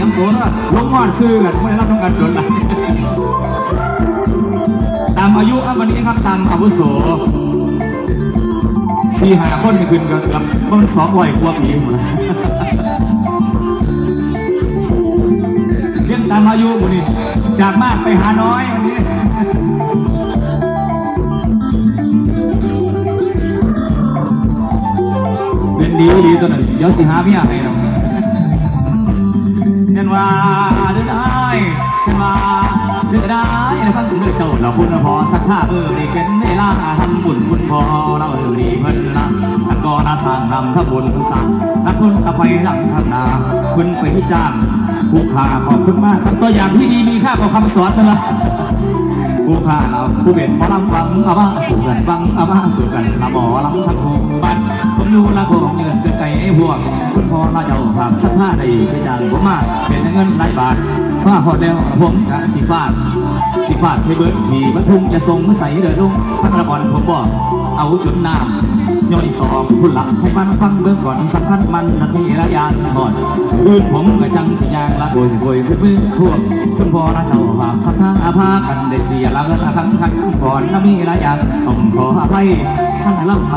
รียมตัวนะลงมอดซื้อกันไม่ได้รับต้องการโดนละตามอายุครับวันนี้ครับตามอาวุโสสี่หาคนไม่ขึ้นกันครับมันสองร้อยกว่าปีหมดเรียนตามอายุหมดนี่จากมากไปหาน้อยวันนี้เป็นดีดีตัวนั้นเดี๋ยวสิหาเมียให้เราเห็น ว่าเดือได้เป็นว่าเดือได้ฟังเดือเจ้าเราคุณพอสักท่าเออดีเป็นเวลาทำบุญคุณพอเราเออดีเพิ่นละท่ก็นาสร้างนำทำบุญสั่งนักคนตะไปหลังทำนาคุณไปจ้างผู้ขาขอบคุณมาก ตัวอย่างที่ดีมีค่ากว่าคำสอนนั่นละ ผู้ข้าเราผู้เป็นหมอลำฟังเอามาสู่กันฟังเอามาสู่กันละหมอลำทั้งหงบ้านผมอยู่ละโคงเงินเกินไก่ไอ้พวงคุณพ่อเราเจ้าภาพสักท่าใดไปจ้างผมมาเป็นเงินหลายบาทมาหอดแล้วผมกะสีฟาดสีฟาดให้เบิร์ดขี่บรรทุงจะส่งใส่เดือดลุงพันละบอลผมบอกเอาจนน้ำ ย่อยสองคุณหลักให้มันฟังเบื้องก่อนสำคัญมันนักมีระยานหอดอื่นผมกะจังสิยางละโวยโวยเพื่อเพื่อพวกคุณพ่อราเจ้าภาพสักท่าอาภากันได้เสียละเงินละครั้งครั้งก่อนละมีระยานต้องขออภัยท่านลำไย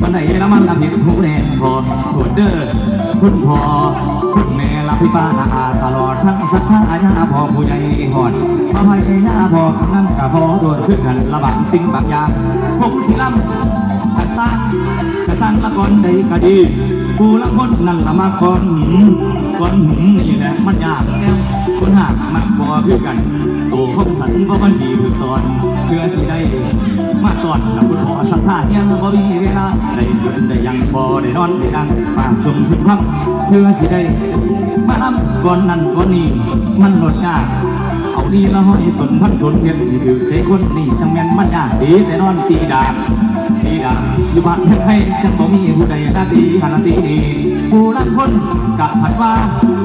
วันไหนละมันละผิดหูแดงพอโทษเด้อคุณพ่อคุณแม่ละพี่ป้านาอาตลอดทั้งสักท่าอาญาพอผู้ใหญ่หอดพอภัยญาพอกำนันกะพอโดนขึ้นกันระบางสิ่งบางอย่างผมสิลำ จะสร้างจะสร้างละครใดก็ดีกูละคนนั่นละมาก่อนหืมก่อนหืมนี่แหละมันยากแล้วคนหากมันบ่คือกันตัวคงสันก็มันดีคือสอนเพื่อสิได้มาตอนกับคุณพ่อสัทธาเนี่ยบ่มีเวลาได้หยุดได้ยังบ่ได้นอนได้ดังปากชมพึ่งพักเพื่อสิได้มาทำก่อนนั้นก่อนนี้มันลดยากเอาดีละห้อยสนพันสนเงินที่ถือใจคนนี่จังแม่นมันยากดีแต่นอนตีดาบ ตีดาบอยู่บ้านเมืองไทยจังบ่มีผู้ใดนาตีหันตีผู้รักคนกะผัดว่า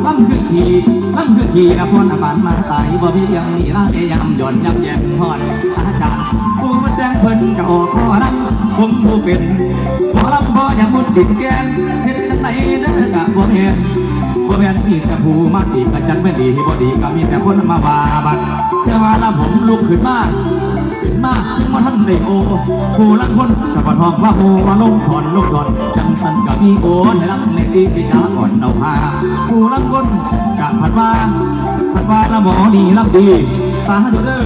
ล้ำคือขี่ล้ำคือขี่นะพรบานมาตายบ่มีเรื่องนี่ละเอยำหย่อนยำแย่งฮอดอาจารย์ผู้มันแจ้งเพิ่นกะออกข้อนั้นผมผู้เป็นพอลำบ่อยากมุดดินแกนเฮ็ดจังไหนเด้อกะบ่เห็นบ่แม่นมีแต่ผู้มาดีกะจันไม่ดีบ่ดีก็มีแต่คนมาว่าบัดจะว่าละผมลุกขึ้นมา มาจึงว่าท่านได้โอผู้ละคนจะบ่ทองว่าโอว่าลงถอนลงถอนจังสันก็มีโอนให้รับในตีที่จะก่อนเอาพาผู้ละคนกะผัดว่าผัดว่าละหมอดีรับดี สาธุเด้อ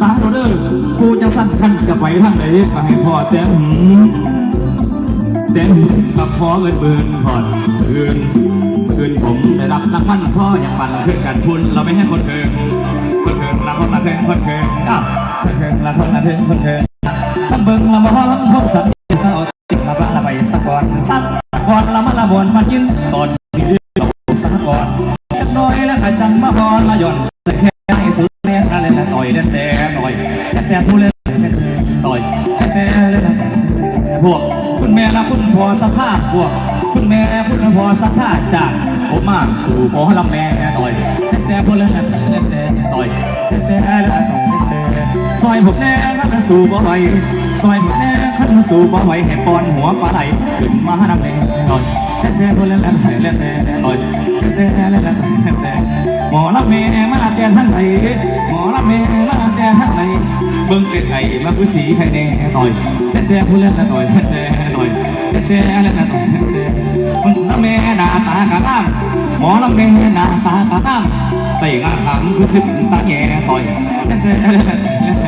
สาธุเด้อผู้จังสันท่านจะไปทางไหนก็ให้พ่อแต่หืมเต้นกับพ่อเอินเบินพอดคืนคืนผมได้รับรางวัลพ่ออย่างมันขึ้นกันพุนเราไม่ให้คนเคิงคนเคิงละคนละเคิงคนเคิงอ้าว เคิงละคนละเคิงคนเคิงทั้งเบิ่งละมาลำพบสัตว์เอาติดมาบ้าละไปสักก่อนสักก่อนละมาละบนมายินตอนที่เราสักก่อนจักน้อยแล้วจังมาบอนมาหย่อนแค่ให้สุดแน่อะไรนะต่อยแน่แต่หน่อยแต่ผู้เล่นต่อยแต่เล่นพวกคุณแม่และคุณพ่อสภาพพวกคุณแม่คุณพ่อสภาพจากผมมาสู่หมอลำแม่หน่อยแต่แต่พวกเล่นแต่แต่หน่อยแต่แต่แล้ว อยผมแน่ขันสู่บ่ไหวซอยผมแน่ขันสู่บ่ไหวให้ปอนหัวปลาไหลขึ้นมาลำแม่หน่อยแต่แต่พวกเล่นแต่แต่หน่อยแต่แต่แล้วแต่หมอลำแม่มาแต่ทั้งไหนหมอลำแม่มาแต่ทั้งไหนเบิ่งเป็นไข่มาคือสีไข่แน่อยแต่แต่ผู้เล่นละหน่อยแต่แต่หน่อยแต่แต่เล่นละหน่อยแต่มึงละแม่หน้าตากระตามหมอละแม่หน้าตากระตามใส่งาขำคือสิบตาแง่ต่อยแต่แต่เล่นละหน่อยแต่แต่ผู้เล่นละหน่อยแต่แต่ฮะไม่แย่ละหูแย่หูปูครับไม่แย่ละหูแย่หูปูพ่อหูหนูหูจังเสียวฮับแย่หน่อยแต่แต่ผู้เล่นละหน่อยแต่แต่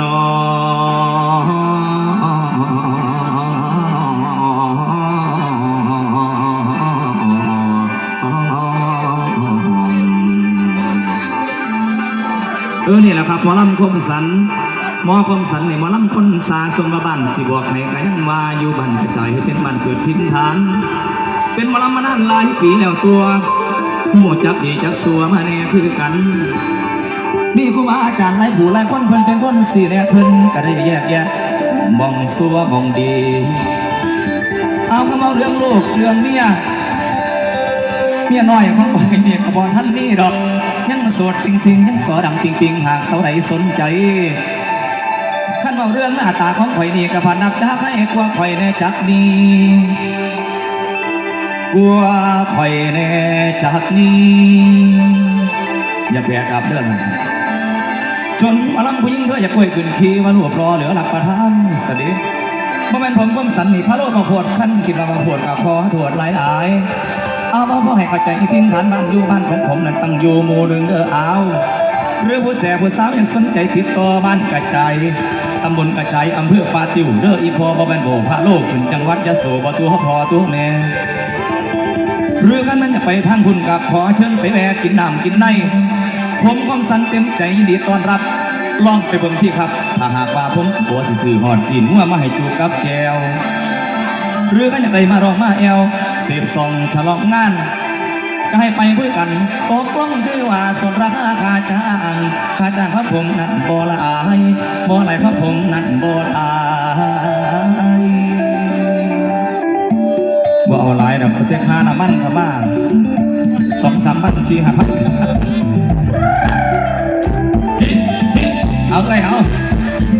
นอเออนี่แหละครับหมอลำคมสันหมอคมสันในหมอลำคนสาสมบาบันสิบอกให้กายังว่าอยู่บันกระจายให้เป็นบันเกิดทิ้นฐาน เป็นหมอลำมานานหลายปีแล้วตัวหมู่จักดีจักสัวมาแน่คือกัน มีครูบาอาจารย์หลายผู้หลายคนเพิ่นเป็นคนสี่แน่เพิ่นก็ได้แยกแยะมองสัวมองดี เอาคำเอาเรื่องลูกเรื่องเมียเมียน้อยของบ่อยเนี่ยกบอท่านนี่ดอกยังโสดสิงสิงยังก่อดังปิงปิงหากเสาใดสนใจขั้นเอาเรื่องหน้าตาของข่อยนี่ก็ผ่านนับจะให้กว่าข่อยแน่จักนี้กลัวข่อยแน่จักนี้อย่าแพ้กลับเรื่องนั้น ชนมาลังผู้หญิงเธออยากกล้วยขึ้นขี่มารวบรอเหลือหลักประทานสดิบ่อแม่นผมความสันนี่พระโลดมาโพดขั้นคิดมาโพดกับคอถวดหลายหลายเอาบ่พอให้เข้าใจอีทิ้นฐานบ้านอยู่บ้านของผมนั้นตั้งอยู่หมู่หนึ่งเด้อเอาเรือผู้แสบผู้สาวยังสนใจติดต่อบ้านกระจายตำบลกระจายอำเภอปาติวเด้ออีพอบ่แม่นโบพระโลกขึ้นจังหวัดยะโสบตัวพอตัวแม่เรื่องนั้นมันจะไปทางคุณกับขอเชิญไปแวะกินน้ำกินใน ผมความสันเต็มใจยินดีต้อนรับลองไปเบิ่งที่ครับ ถ้าหากว่าผมปัวสิซื้อหอดสีนัวมาให้จูกับแก้วเรื่องนั้นจะไปมารองมาแอวเสพซองฉลองงาน ก็ให้ไปคุยกันตกลงคือว่าสนราคาค่าจ้างค่าจ้างพระผมนั้นบ่ละอายบ่ไหลพระผมนั้นบ่ละอายบ่เอาหลายดอกเขาจะค่าน้ำมันกับมาสองสามพันสี่ห้าพัน เอาเอา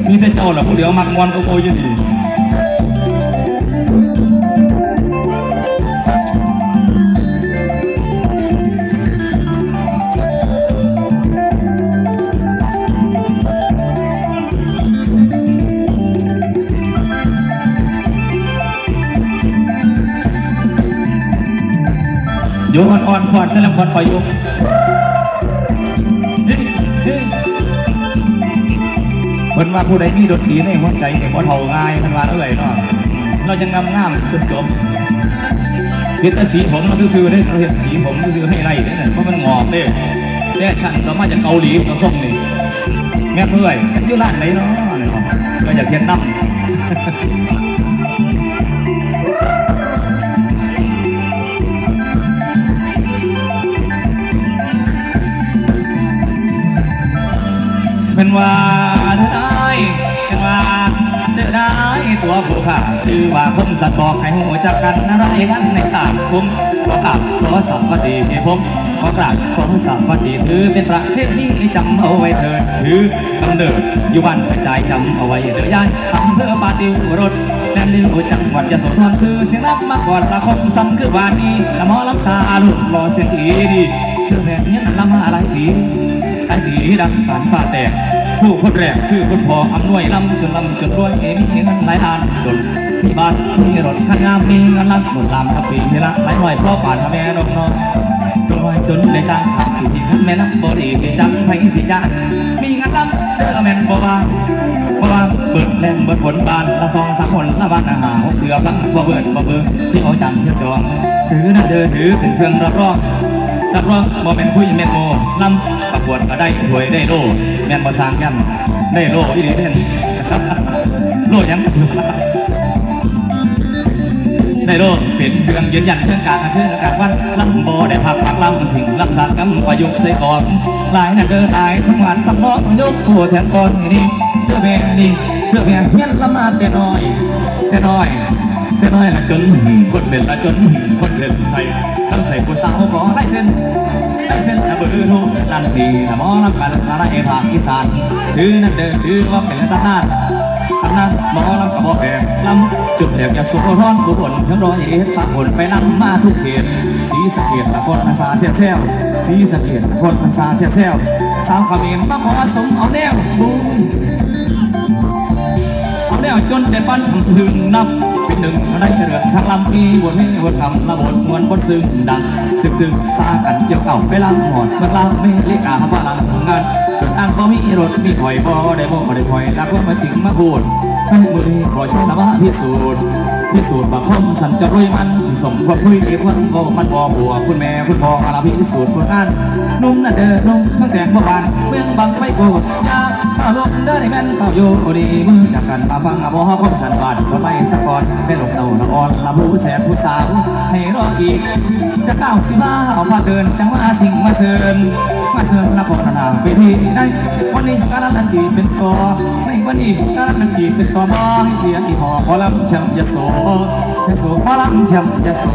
มีแต่เจ้าแหละผู้เดียวมักมวนโอโอยอยู่ดีโยนอ่อนๆพอดนั่นละพอดปล่อยโยก เพิ่นว่าผู้ใดมีดนตรีในหัวใจเนี่ยบ่เท่าง่ายมันว่าเอ้ยเนาะเราจะงามงามๆจนจบเฮ็ดแต่สีผมมาซื่อๆเด้เราเฮ็ดสีผมซื่อๆให้ไล่เนั่นเพราะมันงอกเด้แต่ฉันก็มาจากเกาหลีตัวส้มนี่แม่เพื่อยอยู่ร้านไหนเนาะเนี่ยเนาะก็อยากเฮ็ดน้ำเป็นว่า ผัวผู้ข้าชื่อว่าคมสัตว์บอกให้หูจักกันอะไรกันในสามคุมขอกราบขอสัมปติให้ผมขอกราบขอสัมปติถือเป็นประเพณีจำเอาไว้เถิดถือกำเนิดอยู่บ้านกระจายจำเอาไว้เด้อยายอำเภอปาติวรถแม่นลิวจังหวัดยะโสธรซื้อเสียงรับมาก่อนละคมซ้ำคือวานนี้ละหมอลำสาลุกรอเสียงอีดีเธอแม่นยังลำมาอะไรดีไอ้ดีดังปานฟ้าแตก ผู้คนแรกคือคนพออำนวยลำจนลำจนรวยเอ็มเงินหลายล้านจนมีบ้านมีรถคันงามมีเงินล้านหมดลำกับปีเวลาหลายหน่อยเพราะป่านพ่อแม่น้องน้องจนรวยจนได้จ้างทำที่ที่แม่น้ำบ่ดีจังไผสิยานมีงานลำเด้อแม่นบ่ว่าเพราะว่าเบิดแรงเบิดผลบานละสองสามคนละบ้านอาหารเกือบลังบ่เบิดบ่เบิดที่เอาจังเที่ยวจองถือนั่นเดินถือเป็นเครื่องรับรองนักร้องบ่แม่นคุยแม่นโมลำ ประกวดก็ได้ถวยได้โล่แม่นบ่สร้างกันได้โล่อีหลีเด่นโล่ยังได้โล่เป็นเครื่องยืนยันเรื่องการเครื่องการวันลำบ่ได้พักพักลำสิ่งรักษากำประยุกต์ใส่ก่อนหลายนั่นเดินหลายสมวันสมองยกตัวแทนก่อนนี่เพื่อแม่นี่เพื่อแม่เฮียนละมาแต่น้อย แต่น้อยแต่น้อยละจนคนเป็นละจนคนเป็นไทยทั้งใส่ผู้สาวขอได้เส้นได้เส้น นะเบอร์โทรสันดีนะหมอลำกันอะไรภาคอีสานถือนั่นเดินถือว่าเป็นตำนานตำนานหมอลำกับหมอแปลลำจุดแถบยาสูบร้อนบุบลทั้งร้อยเอ็ดสามคนไปลำมาทุกเขตสีสะเกดละคนภาษาเสียแซวสีสะเกดละคนภาษาเสียแซวสาวขมิ้นมาขอสมเอาแนวบุ้งเอาแล้วจนได้ปั้นถึงนับ ที่หนึ่งในเรื่องทางลำมีบทให้บทคำละบทมวนบนซึ้งดังตึกตึกสากันเกี่ยวเก่าไปลำหอดมันลำไม่เลิกาพลังงานจนอ้างบ่มีรถมีหอยบ่ได้บ่ได้หอยแล้วก็มาจิงมาพูดให้มือนี้ขอใช้นามะพิสูจน์ พิสูจน์ว่าคมสันจะรวยมันสิสมความคุยเอกวันโกมันบอหัวคุณแม่คุณพ่ออาลาพิสูจน์ผลงานนุ่มน่ะเด้อนุ่มตั้งแต่เมื่อวานเมืองบางไฟโกดยาข้าลมเด้อในแม่นข้าวโยดีมือจากกันมาฟังอาบอคมสันบาดคนไม่สะกอนได้หลงเต่าละอ่อนละผู้แสนผู้สาวให้รออีก จะก้าวสิบ้าออกมาเดินจังว่าสิ่งมาเชิญมาเชิญละครนาไปที่ได้วันนี้การันตีเป็นต่อในวันนี้การันตีเป็นต่อมาให้เสียงอีหอพอลำแชมป์ยะโสยะโสพอลำแชมป์ยะโส